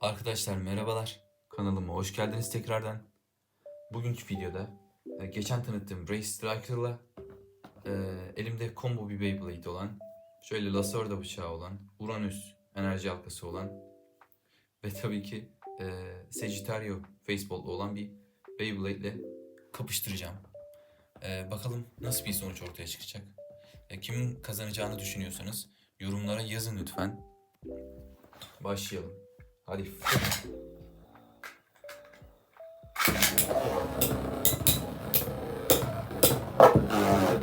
Arkadaşlar merhabalar. Kanalıma hoş geldiniz tekrardan. Bugünkü videoda e, geçen tanıttığım Ray Striker'la e, elimde combo bir Beyblade olan, şöyle Lasorda bıçağı olan, Uranüs enerji halkası olan ve tabii ki e, Sagittario Facebook'lu olan bir Beyblade ile kapıştıracağım. E, bakalım nasıl bir sonuç ortaya çıkacak. E, kimin kazanacağını düşünüyorsanız yorumlara yazın lütfen. Başlayalım. Hadi.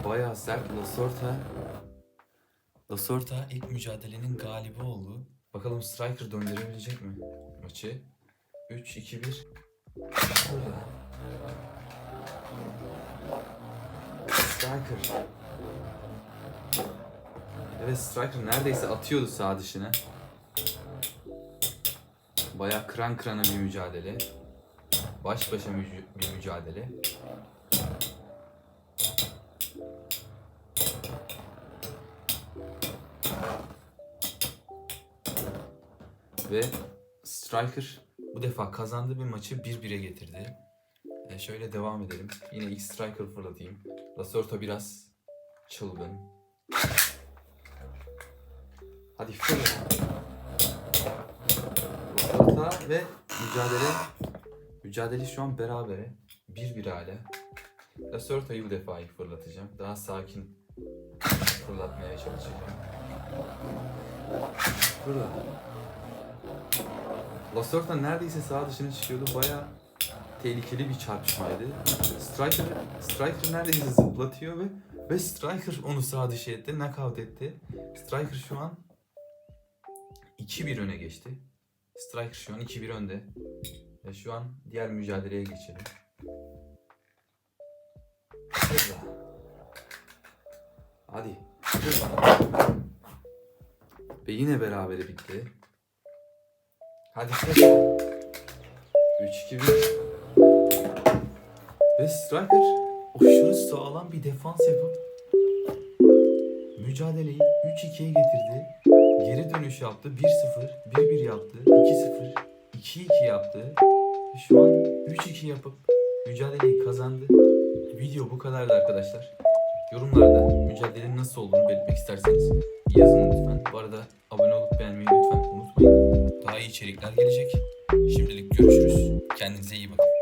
Bayağı sert Lasorta. Lasorta ilk mücadelenin galibi oldu. Bakalım Striker döndürebilecek mi maçı? 3, 2, 1. Striker. Evet Striker neredeyse atıyordu sağ dışına. Baya kıran kırana bir mücadele. Baş başa bir mücadele. Ve Striker bu defa kazandı bir maçı 1-1'e getirdi. E şöyle devam edelim. Yine ilk Striker fırlatayım. Lasorto biraz çılgın. Hadi fırlat. Ve mücadele mücadele şu an berabere. Bir bir hala. Lasorta'yı bu defa ilk fırlatacağım. Daha sakin fırlatmaya çalışacağım. Fırla. Lasorta neredeyse sağ dışına çıkıyordu. Baya tehlikeli bir çarpışmaydı. Striker, Striker neredeyse zıplatıyor ve ve Striker onu sağ dışı etti. Knockout etti. Striker şu an 2-1 öne geçti. Striker şu an 2-1 önde. Ve şu an diğer mücadeleye geçelim. Hızla. Hadi. Hızla. Ve yine berabere bitti. Hadi hızla. 3-2-1. Ve Striker aşırı sağlam bir defans yapıp mücadeleyi 3-2'ye getirdi. Geri dönüş yaptı. 1-0, 1-1 yaptı. 2-0, 2-2 yaptı. Şu an 3-2 yapıp mücadeleyi kazandı. Video bu kadardı arkadaşlar. Yorumlarda mücadelenin nasıl olduğunu belirtmek isterseniz yazın lütfen. Bu arada abone olup beğenmeyi lütfen unutmayın. Daha iyi içerikler gelecek. Şimdilik görüşürüz. Kendinize iyi bakın.